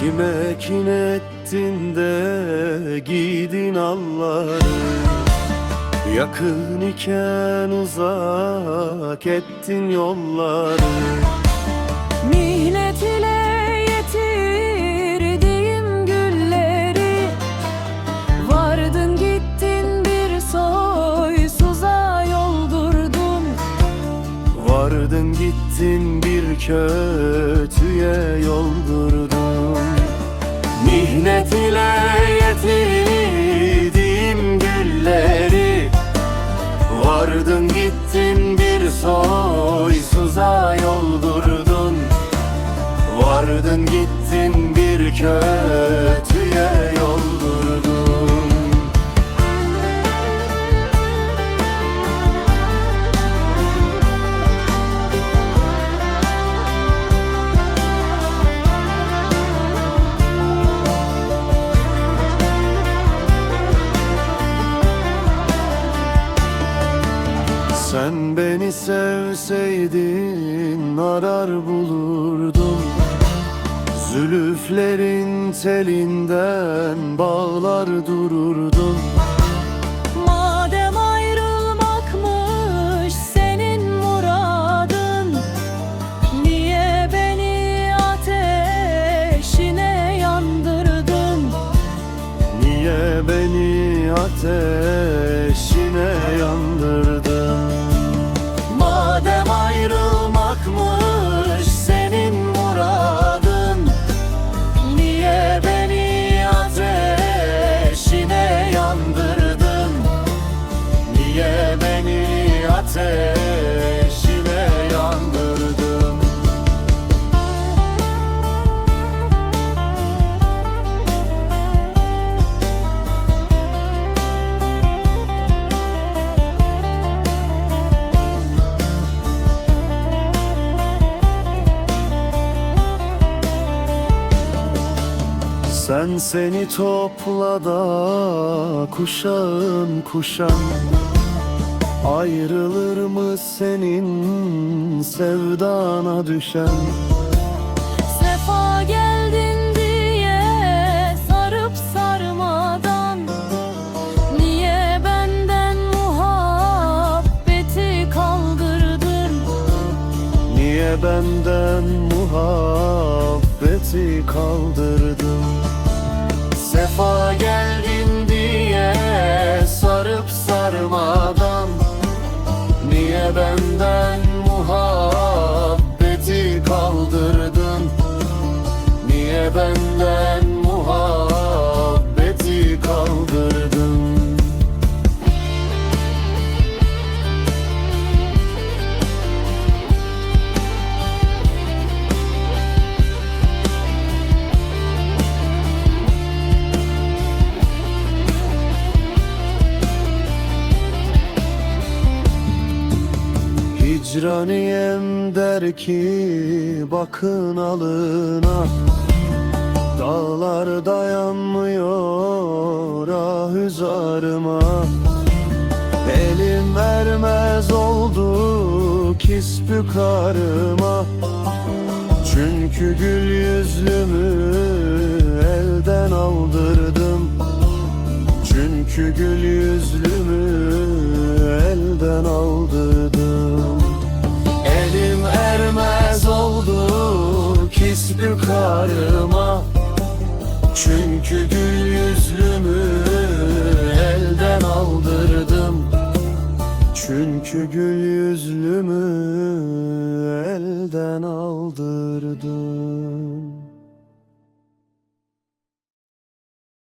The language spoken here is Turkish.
sakin ettin de giydin alları Yakın iken uzak ettin yolları. Mihnet ile yetirdiğim gülleri. Vardın gittin bir soysuza yoldurdun Vardın gittin bir kötüye yoldurdun Mihnet ile yetirdiğim gülleri Vardın gittin bir soysuza yoldurdun Vardın gittin bir kötüye Sen beni sevseydin arar bulurdum. Zülüflerin telinden bağlar dururdum. Madem ayrılmakmış senin muradın Niye beni ateşine yandırdın? Niye beni ateşine Sen seni topla da kuşağın kuşan Ayrılır mı senin sevdana düşen? Sefa geldin diye sarıp sarmadan Niye benden muhabbeti kaldırdın? Niye benden muhabbeti kaldırdın Hicraniyem der ki bakın alına. Dağlar dayanmıyor ah hüzarıma Elim ermez oldu kispü karıma Çünkü gül yüzlümü elden aldırdım. Çünkü gül yüzlümü elden aldırdım Elim ermez oldu kisbir karıma. Çünkü gül yüzlümü elden aldırdım. Çünkü gül yüzlümü elden aldırdım.